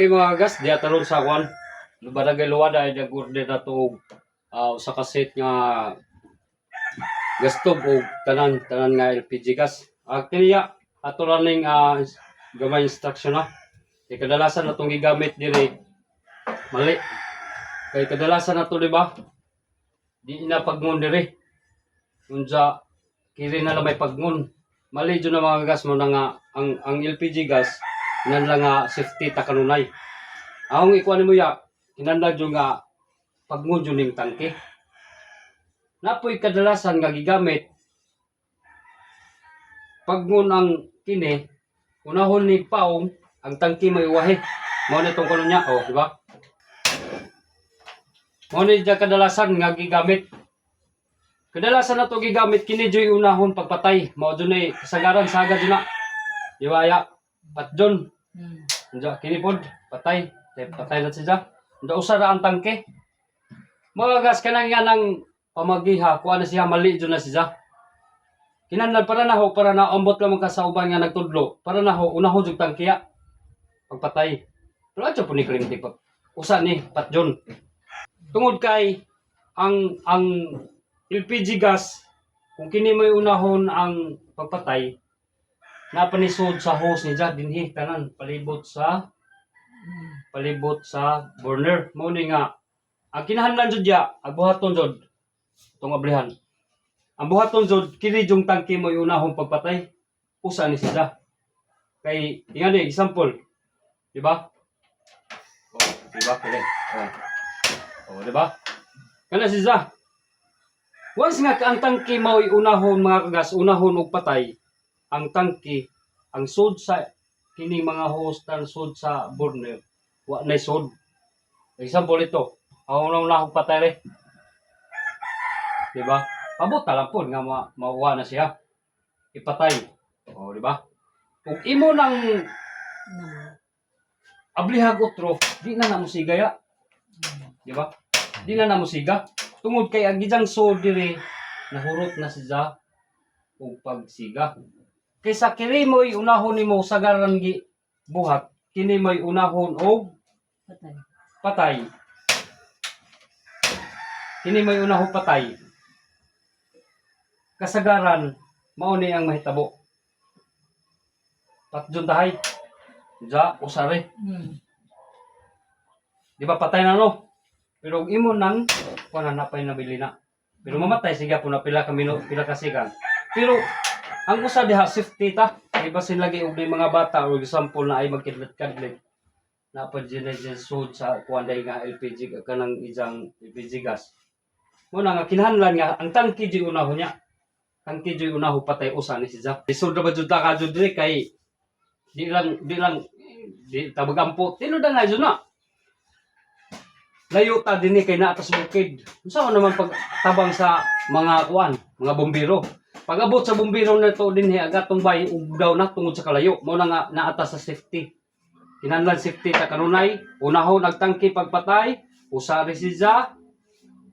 Okay mga gas, diya taron sa kwan. Barangay Luwada ay nag-order na to uh, sa kaset nga gastog o tanan tanan nga LPG gas. Uh, kaniya ato ra ning uh, gamay instruction na. Kay kadalasan na itong gigamit diri mali. Kay kadalasan na to di ba? Di na pagmun diri. Unsa kiri na lang may pagmun. Mali jud na mga gas mo na nga ang ang LPG gas nan lang nga safety ta kanunay. Ang ikuan mo ya kinanda jud nga pagmun jud ning tangke. Napoy kadalasan nga gigamit pagmun ang kini unahon ni paong ang tangke may iwahe. Mao ni tong kuno niya, oh, di ba? Mao ni kadalasan nga gigamit. Kadalasan na to gigamit kini joy unahon pagpatay. Mao jud ni kasagaran saga jud na. Di ba ya? Hmm. Nja, kini pod, patay. Tay patay na siya. Nda usa ra ang tangke. Mga gas kanang nga nang pamagiha, kuha na siya mali jud na siya. Kinahanglan para na ho para na ambot lang ka sa uban nga nagtudlo. Para na ho unahon jud tangkiya. Pagpatay. Pero adyo po ni klimti pa. Usa ni Pat John. Tungod kay ang ang LPG gas kung kini may unahon ang pagpatay napanisod sa hose ni Jack dinhi tanan palibot sa palibot sa burner. Mo ni nga ang kinahanglan jud ya ang buhaton jud tong ablihan. Ang buhaton jud kini jung tangke mo unahong pagpatay. Usa ni sila kay ingani example. Di ba oh di ba kini? Oh oh di ba kana si Za once nga ang tangke mo unahon mga kagas unahon og patay ang tangke ang sud sa kini mga host ang sud sa burner wa na sud example ito ang unang lahog patay re di ba pabot na lang po nga ma mauwa na siya. Ipatay. O di ba kung imo nang ablihag utro di na namusiga ya di ba di na namusiga. Tungod kay ang gijang sud diri nahurot na siya og pagsiga kaysa kini mo'y unahon nimo sagaran gi buhat kini mo'y unahon og Patay. patay. Kini mo'y unahon patay. Kasagaran mao ni ang mahitabo. Patjun tahay. Ja usare Hmm. di ba patay na no? Pero imo nang kuan na napay nabili na pero mamatay siga po na pila ka minuto pila ka sigan. Pero ang usa diha safety ta. Kay basin lagi og mga bata or example na ay magkidlat-kadlit na pa sud sa kuan day nga LPG ka kanang ijang LPG gas. Mo na nga kinahanglan nga ang tangki di unahon niya. Tangki di unahon patay usa ni siya isod ra ba jud ka jud diri kay di lang di lang di tabagampo. Tino da na jud na. Layo ta dinhi kay naa ta sa bukid. Unsa man naman pagtabang sa mga kuan mga bombero pag abot sa bombero na to dinhi agatong bay ug daw na tungod sa kalayo. Mo na nga naata sa safety. Kinahanglan safety ta kanunay. Unahon nagtangki pagpatay. Usa ri siya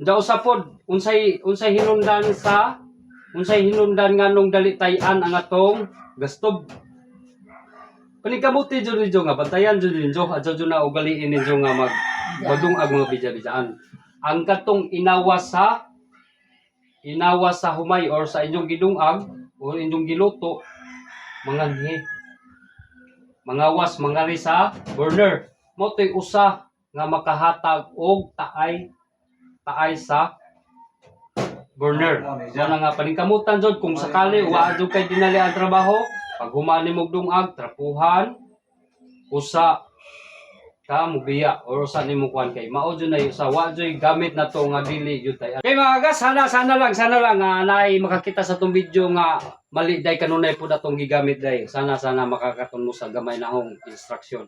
daw sa pod unsay unsay hinungdan sa unsay hinungdan nga nung dalitayan ang atong gastob. Panikamuti jud ninyo nga bantayan jud ninyo jud na ugaliin ninyo nga mag madungag mga bija-bijaan. Ang katong inawas sa inawas sa humay or sa inyong gidungag o inyong giluto mga nhi mga was mga ri sa burner. Mo to'y usa nga makahatag og taay taay sa burner. Na nga paningkamutan jud kung sakali wa jud kay dinali ang trabaho, pag humani mo dungag trapuhan usa ka mubiya or usa nimo kuan kay mao jud na sa wa gamit na to nga dili jud tay. Kay mga gas sana sana lang sana lang nga naay makakita sa tong video nga mali day kanunay pud atong gigamit day. Sana sana makakaton mo sa gamay nahong instruction.